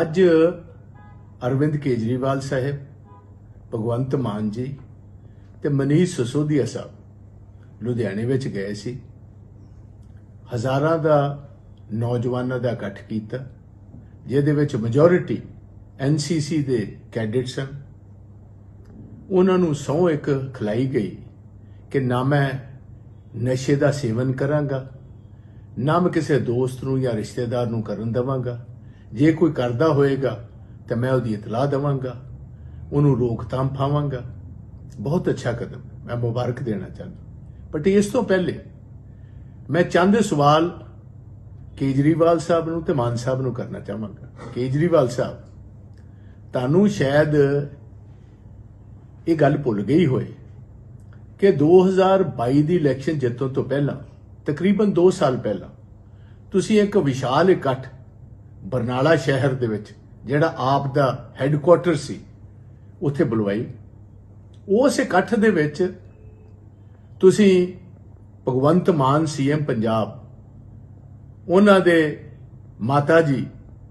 ਅੱਜ ਅਰਵਿੰਦ ਕੇਜਰੀਵਾਲ ਸਾਹਿਬ, ਭਗਵੰਤ ਮਾਨ ਜੀ ਤੇ ਮਨੀਸ਼ ਸਸੋਦੀਆ ਸਾਹਿਬ ਲੁਧਿਆਣੇ ਵਿੱਚ ਗਏ ਸੀ। ਹਜ਼ਾਰਾਂ ਦਾ ਨੌਜਵਾਨਾਂ ਦਾ ਇਕੱਠ ਕੀਤਾ, ਜਿਹਦੇ ਵਿੱਚ ਮੈਜੋਰਿਟੀ ਐਨਸੀਸੀ ਦੇ ਕੈਡਿਟ ਸਨ। ਉਹਨਾਂ ਨੂੰ ਸਹੁੰ ਇੱਕ ਖਿਲਾਈ ਗਈ ਕਿ ਨਾ ਮੈਂ ਨਸ਼ੇ ਦਾ ਸੇਵਨ ਕਰਾਂਗਾ, ਨਾ ਮੈਂ ਕਿਸੇ ਦੋਸਤ ਨੂੰ ਜਾਂ ਰਿਸ਼ਤੇਦਾਰ ਨੂੰ ਕਰਨ ਦੇਵਾਂਗਾ। ਜੇ ਕੋਈ ਕਰਦਾ ਹੋਏਗਾ, ਤਾਂ ਮੈਂ ਉਹਦੀ ਇਤਲਾਹ ਦੇਵਾਂਗਾ, ਉਹਨੂੰ ਰੋਕਥਾਮ ਪਾਵਾਂਗਾ। ਬਹੁਤ ਅੱਛਾ ਕਦਮ, ਮੈਂ ਮੁਬਾਰਕ ਦੇਣਾ ਚਾਹੁੰਦਾ। ਬਟ ਇਸ ਤੋਂ ਪਹਿਲੇ ਮੈਂ ਚੰਦ ਸਵਾਲ ਕੇਜਰੀਵਾਲ ਸਾਹਿਬ ਨੂੰ ਤੇ ਮਾਨ ਸਾਹਿਬ ਨੂੰ ਕਰਨਾ ਚਾਹਾਂਗਾ। ਕੇਜਰੀਵਾਲ ਸਾਹਿਬ, ਤੁਹਾਨੂੰ ਸ਼ਾਇਦ ਇਹ ਗੱਲ ਭੁੱਲ ਗਈ ਹੋਏ ਕਿ 2022 ਦੀ ਇਲੈਕਸ਼ਨ ਜਿੱਤਣ ਤੋਂ ਪਹਿਲਾਂ, ਤਕਰੀਬਨ 2 ਸਾਲ ਪਹਿਲਾਂ, ਤੁਸੀਂ ਇੱਕ ਵਿਸ਼ਾਲ ਇਕੱਠ ਬਰਨਾਲਾ ਸ਼ਹਿਰ ਦੇ ਵਿੱਚ, ਜਿਹੜਾ ਆਪ ਦਾ ਹੈੱਡਕੁਆਟਰ ਸੀ, ਉੱਥੇ ਬੁਲਵਾਈ। ਉਸ ਇਕੱਠ ਦੇ ਵਿੱਚ ਤੁਸੀਂ ਭਗਵੰਤ ਮਾਨ ਸੀਐਮ ਪੰਜਾਬ, ਉਹਨਾਂ ਦੇ ਮਾਤਾ ਜੀ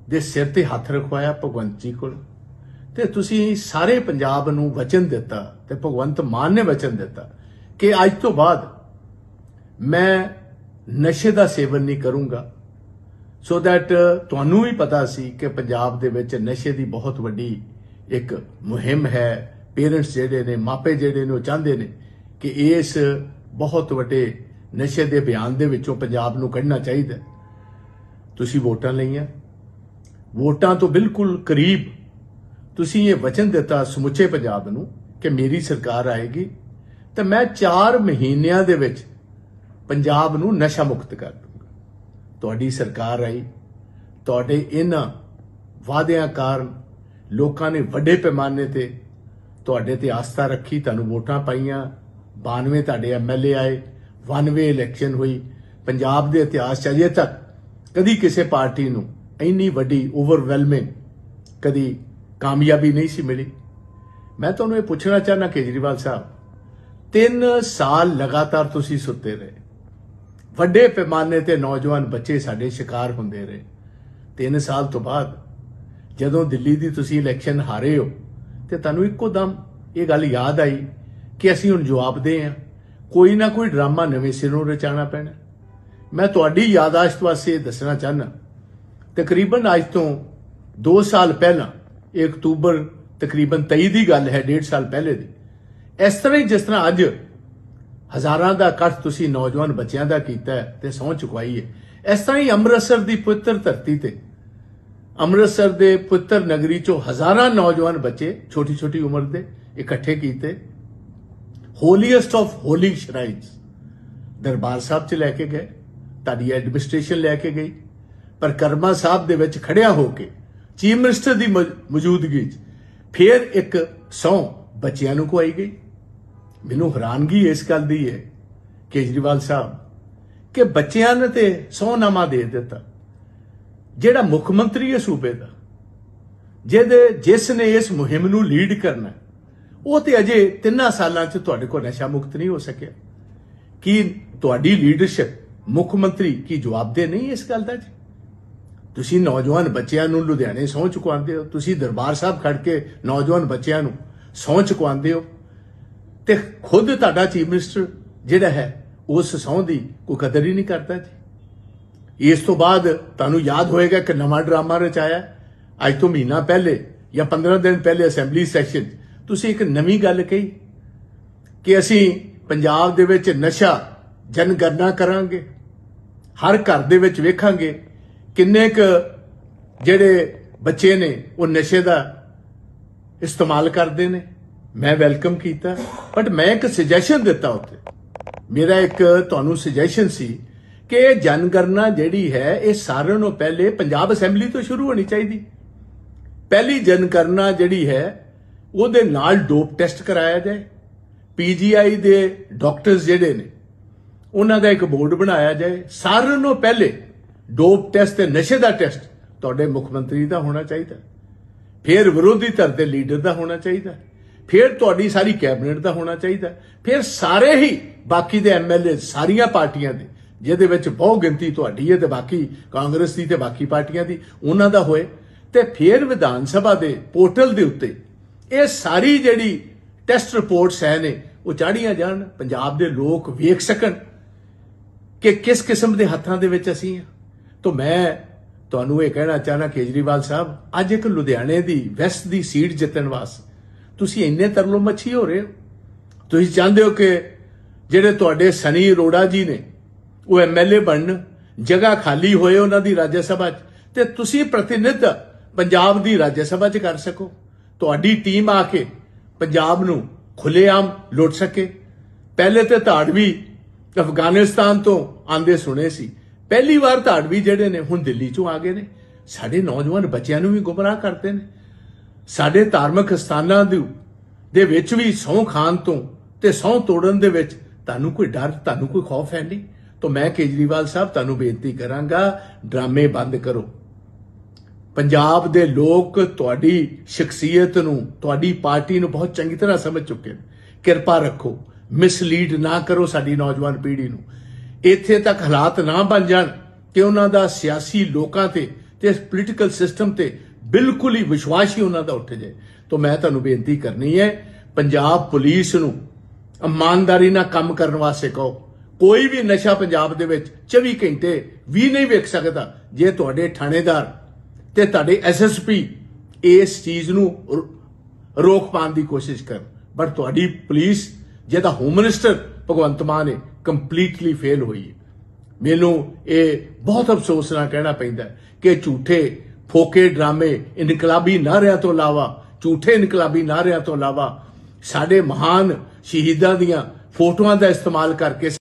ਦੇ ਸਿਰ ਤੇ ਹੱਥ ਰਖਵਾਇਆ ਭਗਵੰਤ ਜੀ ਕੋਲ। ਤੇ ਤੁਸੀਂ ਸਾਰੇ ਪੰਜਾਬ ਨੂੰ ਵਚਨ ਦਿੱਤਾ ਤੇ ਭਗਵੰਤ ਮਾਨ ਨੇ ਵਚਨ ਦਿੱਤਾ ਕਿ ਅੱਜ ਤੋਂ ਬਾਅਦ ਮੈਂ ਨਸ਼ੇ ਦਾ ਸੇਵਨ ਨਹੀਂ ਕਰੂੰਗਾ। ਸੋ ਦੈਟ uh, ਤੁਹਾਨੂੰ ਵੀ ਪਤਾ ਸੀ ਕਿ ਪੰਜਾਬ ਦੇ ਵਿੱਚ ਨਸ਼ੇ ਦੀ ਬਹੁਤ ਵੱਡੀ ਇੱਕ ਮੁਹਿੰਮ ਹੈ। ਪੇਰੈਂਟਸ ਜਿਹੜੇ ਨੇ, ਮਾਪੇ ਜਿਹੜੇ ਨੇ, ਉਹ ਚਾਹੁੰਦੇ ਨੇ ਕਿ ਇਸ ਬਹੁਤ ਵੱਡੇ ਨਸ਼ੇ ਦੇ ਅਭਿਆਨ ਦੇ ਵਿੱਚੋਂ ਪੰਜਾਬ ਨੂੰ ਕੱਢਣਾ ਚਾਹੀਦਾ। ਤੁਸੀਂ ਵੋਟਾਂ ਲਈਆਂ। ਵੋਟਾਂ ਤੋਂ ਬਿਲਕੁਲ ਕਰੀਬ ਤੁਸੀਂ ਇਹ ਵਚਨ ਦਿੱਤਾ ਸਮੁੱਚੇ ਪੰਜਾਬ ਨੂੰ ਕਿ ਮੇਰੀ ਸਰਕਾਰ ਆਏਗੀ ਤਾਂ ਮੈਂ 4 ਮਹੀਨਿਆਂ ਦੇ ਵਿੱਚ ਪੰਜਾਬ ਨੂੰ ਨਸ਼ਾ ਮੁਕਤ ਕਰ ਦੂੰਗਾ ਤੁਹਾਡੀ ਸਰਕਾਰ ਆਈ। ਤੁਹਾਡੇ ਇਹਨਾਂ ਵਾਅਦਿਆਂ ਕਾਰਨ ਲੋਕਾਂ ਨੇ ਵੱਡੇ ਪੈਮਾਨੇ ਤੇ ਤੁਹਾਡੇ ਤੇ ਆਸਥਾ ਰੱਖੀ, ਤੁਹਾਨੂੰ ਵੋਟਾਂ ਪਾਈਆਂ। 92 ਤੁਹਾਡੇ ਐਮਐਲਏ ਆਏ 92 ਇਲੈਕਸ਼ਨ ਹੋਈ। ਪੰਜਾਬ ਦੇ ਇਤਿਹਾਸ 'ਚ ਅਜੇ ਤੱਕ ਕਦੀ ਕਿਸੇ ਪਾਰਟੀ ਨੂੰ ਇੰਨੀ ਵੱਡੀ ਓਵਰਵੈਲਮਿੰਗ ਕਦੀ ਕਾਮਯਾਬੀ ਨਹੀਂ ਸੀ ਮਿਲੀ। ਮੈਂ ਤੁਹਾਨੂੰ ਇਹ ਪੁੱਛਣਾ ਚਾਹਨਾ ਕੇਜਰੀਵਾਲ ਸਾਹਿਬ, ਤਿੰਨ ਸਾਲ ਲਗਾਤਾਰ ਤੁਸੀਂ ਸੁੱਤੇ ਰਹੇ। ਵੱਡੇ ਪੈਮਾਨੇ ਤੇ ਨੌਜਵਾਨ ਬੱਚੇ ਸਾਡੇ ਸ਼ਿਕਾਰ ਹੁੰਦੇ ਰਹੇ। ਤਿੰਨ ਸਾਲ ਤੋਂ ਬਾਅਦ ਜਦੋਂ ਦਿੱਲੀ ਦੀ ਤੁਸੀਂ ਇਲੈਕਸ਼ਨ ਹਾਰੇ ਹੋ, ਤੇ ਤੁਹਾਨੂੰ ਇੱਕੋ ਦਮ ਇਹ ਗੱਲ ਯਾਦ ਆਈ ਕਿ ਅਸੀਂ ਹੁਣ ਜਵਾਬ ਦੇ ਆ ਕੋਈ ਨਾ ਕੋਈ ਡਰਾਮਾ ਨਵੇਂ ਸਿਰੋਂ ਰਚਾਉਣਾ ਪੈਣਾ। ਮੈਂ ਤੁਹਾਡੀ ਯਾਦਾਸ਼ਤ ਵਾਸਤੇ ਦੱਸਣਾ ਚਾਹਨਾ ਤਕਰੀਬਨ ਅੱਜ ਤੋਂ 2 ਸਾਲ ਪਹਿਲਾਂ 1 ਅਕਤੂਬਰ ਤਕਰੀਬਨ 23 ਦੀ ਗੱਲ ਹੈ 1.5 ਸਾਲ ਪਹਿਲੇ ਦੀ। ਇਸ ਤਰ੍ਹਾਂ ਹੀ ਜਿਸ ਤਰ੍ਹਾਂ ਅੱਜ ਹਜ਼ਾਰਾਂ ਦਾ ਇਕੱਠ ਤੁਸੀਂ ਨੌਜਵਾਨ ਬੱਚਿਆਂ ਦਾ ਕੀਤਾ ਹੈ ਤੇ ਸਹੁੰ ਚੁਕਵਾਈ ਹੈ ਇਸ ਤਰ੍ਹਾਂ ਹੀ ਅੰਮ੍ਰਿਤਸਰ ਦੀ ਪਵਿੱਤਰ ਧਰਤੀ ਤੇ, ਅੰਮ੍ਰਿਤਸਰ ਦੇ ਪੁੱਤਰ ਨਗਰੀ ਚੋਂ ਹਜ਼ਾਰਾਂ ਨੌਜਵਾਨ ਬੱਚੇ ਛੋਟੀ ਛੋਟੀ ਉਮਰ ਦੇ ਇਕੱਠੇ ਕੀਤੇ। ਹੋਲੀਐਸਟ ਆਫ ਹੋਲੀ ਸ਼ਰਾਈਨਸ ਦਰਬਾਰ ਸਾਹਿਬ ਚ ਲੈ ਕੇ ਗਏ, ਤੁਹਾਡੀ ਐਡਮਿਨਿਸਟ੍ਰੇਸ਼ਨ ਲੈ ਕੇ ਗਈ, ਪਰ ਕਰਮਾ ਸਾਹਿਬ ਦੇ ਵਿੱਚ ਖੜਿਆ ਹੋ ਕੇ, ਚੀਫ ਮਿਨਿਸਟਰ ਦੀ ਮੌਜੂਦਗੀ 'ਚ ਫਿਰ ਇੱਕ ਸੌ ਬੱਚਿਆਂ ਨੂੰ ਖਵਾਈ ਗਈ। ਮੈਨੂੰ ਹੈਰਾਨਗੀ ਇਸ ਗੱਲ ਦੀ ਹੈ, ਕੇਜਰੀਵਾਲ ਸਾਹਿਬ, ਕਿ ਬੱਚਿਆਂ ਨੇ ਤੇ ਸੌਨਾਮਾ ਦੇ ਦਿੱਤਾ। ਜਿਹੜਾ ਮੁੱਖ ਮੰਤਰੀ ਹੈ ਸੂਬੇ ਦਾ, ਜਿਹਦੇ ਜਿਸ ਨੇ ਇਸ ਮੁਹਿੰਮ ਨੂੰ ਲੀਡ ਕਰਨਾ ਉਹ ਤੇ ਅਜੇ ਤਿੰਨਾਂ ਸਾਲਾਂ 'ਚ ਤੁਹਾਡੇ ਕੋਲ ਨਸ਼ਾ ਮੁਕਤ ਨਹੀਂ ਹੋ ਸਕਿਆ। ਕੀ ਤੁਹਾਡੀ ਲੀਡਰਸ਼ਿਪ ਮੁੱਖ ਮੰਤਰੀ ਕੀ ਜਵਾਬਦੇ ਨਹੀਂ ਇਸ ਗੱਲ ਦਾ ਜੀ? ਤੁਸੀਂ ਨੌਜਵਾਨ ਬੱਚਿਆਂ ਨੂੰ ਲੁਧਿਆਣੇ ਸਹੁੰ ਚੁਕਵਾਉਂਦੇ ਹੋ, ਤੁਸੀਂ ਦਰਬਾਰ ਸਾਹਿਬ ਖੜ ਕੇ ਨੌਜਵਾਨ ਬੱਚਿਆਂ ਨੂੰ ਸਹੁੰ ਚੁਕਵਾਉਂਦੇ ਹੋ ਤੇ ਖੁਦ ਤੁਹਾਡਾ ਚੀਫ ਮਿਨਿਸਟਰ ਜਿਹੜਾ ਹੈ ਉਸ ਸਹੁੰ ਦੀ ਕੋਈ ਕਦਰ ਹੀ ਨਹੀਂ ਕਰਦਾ ਜੀ। ਇਸ ਤੋਂ ਬਾਅਦ ਤੁਹਾਨੂੰ ਯਾਦ ਹੋਏਗਾ ਕਿ ਨਵਾਂ ਡਰਾਮਾ ਰਚਾਇਆ। ਅੱਜ ਤੋਂ ਮਹੀਨਾ ਪਹਿਲੇ ਜਾਂ 15 ਦਿਨ ਪਹਿਲੇ ਅਸੈਂਬਲੀ ਸੈਸ਼ਨ, ਤੁਸੀਂ ਇੱਕ ਨਵੀਂ ਗੱਲ ਕਹੀ ਕਿ ਅਸੀਂ ਪੰਜਾਬ ਦੇ ਵਿੱਚ ਨਸ਼ਾ ਜਨਗਣਨਾ ਕਰਾਂਗੇ। ਹਰ ਘਰ ਦੇ ਵਿੱਚ ਵੇਖਾਂਗੇ ਕਿੰਨੇ ਕੁ ਜਿਹੜੇ ਬੱਚੇ ਨੇ, ਉਹ ਨਸ਼ੇ ਦਾ ਇਸਤੇਮਾਲ ਕਰਦੇ ਨੇ। ਮੈਂ ਵੈਲਕਮ ਕੀਤਾ ਬਟ ਮੈਂ ਇੱਕ ਸੁਜੈਸ਼ਨ ਦਿੱਤਾ ਉੱਤੇ ਮੇਰਾ ਇੱਕ ਤੁਹਾਨੂੰ ਸੁਜੈਸ਼ਨ ਸੀ ਕਿ ਇਹ ਜਨਗਣਨਾ ਜਿਹੜੀ ਹੈ, ਇਹ ਸਾਰਿਆਂ ਨੂੰ ਪਹਿਲੇ ਪੰਜਾਬ ਅਸੈਂਬਲੀ ਤੋਂ ਸ਼ੁਰੂ ਹੋਣੀ ਚਾਹੀਦੀ। ਪਹਿਲੀ ਜਨਗਣਨਾ ਜਿਹੜੀ ਹੈ, ਉਹਦੇ ਨਾਲ ਡੋਪ ਟੈਸਟ ਕਰਾਇਆ ਜਾਏ। ਪੀਜੀਆਈ ਦੇ ਡਾਕਟਰਸ ਜਿਹੜੇ ਨੇ, ਉਹਨਾਂ ਦਾ ਇੱਕ ਬੋਰਡ ਬਣਾਇਆ ਜਾਏ। ਸਾਰਿਆਂ ਨੂੰ ਪਹਿਲੇ ਡੋਪ ਟੈਸਟ ਤੇ ਨਸ਼ੇ ਦਾ ਟੈਸਟ ਤੁਹਾਡੇ ਮੁੱਖ ਮੰਤਰੀ ਦਾ ਹੋਣਾ ਚਾਹੀਦਾ। ਫਿਰ ਵਿਰੋਧੀ ਧਿਰ ਦੇ ਲੀਡਰ ਦਾ ਹੋਣਾ ਚਾਹੀਦਾ। ਫਿਰ ਤੁਹਾਡੀ ਸਾਰੀ ਕੈਬਨਿਟ ਦਾ ਹੋਣਾ ਚਾਹੀਦਾ। ਫਿਰ ਸਾਰੇ ਹੀ ਬਾਕੀ ਦੇ ਐਮਐਲਏ ਸਾਰੀਆਂ ਪਾਰਟੀਆਂ ਦੇ, ਜਿਹਦੇ ਵਿੱਚ ਬਹੁ ਗਿਣਤੀ ਤੁਹਾਡੀ ਹੈ ਤੇ ਬਾਕੀ ਕਾਂਗਰਸ ਦੀ ਤੇ ਬਾਕੀ ਪਾਰਟੀਆਂ ਦੀ, ਉਹਨਾਂ ਦਾ ਹੋਏ। ਤੇ ਫਿਰ ਵਿਧਾਨ ਸਭਾ ਦੇ ਪੋਰਟਲ ਦੇ ਉੱਤੇ ਇਹ ਸਾਰੀ ਜਿਹੜੀ ਟੈਸਟ ਰਿਪੋਰਟਸ ਹੈ ਨੇ, ਉਹ ਚਾੜੀਆਂ ਜਾਣ, ਪੰਜਾਬ ਦੇ ਲੋਕ ਵੇਖ ਸਕਣ ਕਿ ਕਿਸ ਕਿਸਮ ਦੇ ਹੱਥਾਂ ਦੇ ਵਿੱਚ ਅਸੀਂ ਆ ਤਾਂ ਮੈਂ ਤੁਹਾਨੂੰ ਇਹ ਕਹਿਣਾ ਚਾਹਨਾ ਕੇਜਰੀਵਾਲ ਸਾਹਿਬ, ਅੱਜ ਇੱਕ ਲੁਧਿਆਣੇ ਦੀ ਵੈਸਟ ਦੀ ਸੀਟ ਜਿੱਤਣ ਵਾਸਤੇ ਤੁਸੀਂ ਇੰਨੇ ਤਰਲੋ ਮੱਛੀ ਹੋ ਰਹੇ ਹੋ। ਤੁਸੀਂ ਚਾਹੁੰਦੇ ਹੋ ਕਿ ਜਿਹੜੇ ਤੁਹਾਡੇ ਸਨੀ ਅਰੋੜਾ ਜੀ ਨੇ, ਉਹ ਐਮਐਲਏ ਬਣਨ, ਜਗ੍ਹਾ ਖਾਲੀ ਹੋਏ ਉਹਨਾਂ ਦੀ ਰਾਜ ਸਭਾ 'ਚ, ਤੇ ਤੁਸੀਂ ਪ੍ਰਤੀਨਿਧ ਪੰਜਾਬ ਦੀ ਰਾਜ ਸਭਾ 'ਚ ਕਰ ਸਕੋ। ਤੁਹਾਡੀ ਟੀਮ ਆ ਕੇ ਪੰਜਾਬ ਨੂੰ ਖੁੱਲੇਆਮ ਲੁੱਟ ਸਕੇ। ਪਹਿਲੇ ਤੇ ਧਾੜਵੀ ਅਫਗਾਨਿਸਤਾਨ ਤੋਂ ਆਂਦੇ ਸੁਣੇ ਸੀ। ਪਹਿਲੀ ਵਾਰ ਧਾੜਵੀ ਜਿਹੜੇ ਨੇ ਹੁਣ ਦਿੱਲੀ 'ਚੋਂ ਆ ਗਏ ਨੇ। ਸਾਡੇ ਨੌਜਵਾਨ ਬੱਚਿਆਂ ਨੂੰ ਵੀ ਗੁੰਮਰਾਹ ਕਰਦੇ ਨੇ। ਸਾਡੇ ਧਾਰਮਿਕ ਸਥਾਨਾਂ ਦੇ ਦੇ ਵਿੱਚ ਵੀ ਸਹੁੰ ਖਾਨ ਤੋਂ ਤੇ ਸਹੁੰ ਤੋੜਨ ਦੇ ਵਿੱਚ ਤੁਹਾਨੂੰ ਕੋਈ ਡਰ, ਤੁਹਾਨੂੰ ਕੋਈ ਖੌਫ ਹੈ ਨਹੀਂ। ਤਾਂ ਮੈਂ ਕੇਜਰੀਵਾਲ ਸਾਹਿਬ, ਤੁਹਾਨੂੰ ਬੇਨਤੀ ਕਰਾਂਗਾ, ਡਰਾਮੇ ਬੰਦ ਕਰੋ। ਪੰਜਾਬ ਦੇ ਲੋਕ ਤੁਹਾਡੀ ਸ਼ਖਸੀਅਤ ਨੂੰ, ਤੁਹਾਡੀ ਪਾਰਟੀ ਨੂੰ ਬਹੁਤ ਚੰਗੀ ਤਰ੍ਹਾਂ ਸਮਝ ਚੁੱਕੇ ਨੇ। ਕਿਰਪਾ ਰੱਖੋ ਮਿਸਲੀਡ ਨਾ ਕਰੋ ਸਾਡੀ ਨੌਜਵਾਨ ਪੀੜ੍ਹੀ ਨੂੰ। ਇੱਥੇ ਤੱਕ ਹਾਲਾਤ ਨਾ ਬਣ ਜਾਣ ਕਿ ਉਹਨਾਂ ਦਾ ਸਿਆਸੀ ਲੋਕਾਂ ਤੇ ਤੇ ਪੋਲੀਟੀਕਲ ਸਿਸਟਮ ਤੇ ਬਿਲਕੁਲ ਹੀ ਵਿਸ਼ਵਾਸ ਹੀ ਉਹਨਾਂ ਦਾ ਉੱਠ ਜਾਏ। ਤਾਂ ਮੈਂ ਤੁਹਾਨੂੰ ਬੇਨਤੀ ਕਰਨੀ ਹੈ, ਪੰਜਾਬ ਪੁਲਿਸ ਨੂੰ ਇਮਾਨਦਾਰੀ ਨਾਲ ਕੰਮ ਕਰਨ ਵਾਸਤੇ ਕਹੋ। ਕੋਈ ਵੀ ਨਸ਼ਾ ਪੰਜਾਬ ਦੇ ਵਿੱਚ 24 ਘੰਟੇ ਵੀ ਨਹੀਂ ਵੇਖ ਸਕਦਾ। ਜੇ ਤੁਹਾਡੇ ਥਾਣੇਦਾਰ ਤੇ ਤੁਹਾਡੇ ਐਸਐਸਪੀ ਇਸ ਚੀਜ਼ ਨੂੰ ਰੋ- ਰੋਕ ਪਾਉਣ ਦੀ ਕੋਸ਼ਿਸ਼ ਕਰਨ। ਬਟ ਤੁਹਾਡੀ ਪੁਲਿਸ ਜਿਹਦਾ ਹੋਮ ਮਿਨਿਸਟਰ ਭਗਵੰਤ ਮਾਨ ਨੇ ਕੰਪਲੀਟਲੀ ਫੇਲ ਹੋਈ ਹੈ। ਮੈਨੂੰ ਇਹ ਬਹੁਤ ਅਫਸੋਸ ਨਾਲ ਕਹਿਣਾ ਪੈਂਦਾ ਕਿ ਝੂਠੇ ਫੋਕੇ ਡਰਾਮੇ ਇਨਕਲਾਬੀ ਨਾਰਿਆਂ ਤੋਂ ਇਲਾਵਾ, ਝੂਠੇ ਇਨਕਲਾਬੀ ਨਾਰਿਆਂ ਤੋਂ ਇਲਾਵਾ, ਸਾਡੇ ਮਹਾਨ ਸ਼ਹੀਦਾਂ ਦੀਆਂ ਫੋਟੋਆਂ ਦਾ ਇਸਤੇਮਾਲ ਕਰਕੇ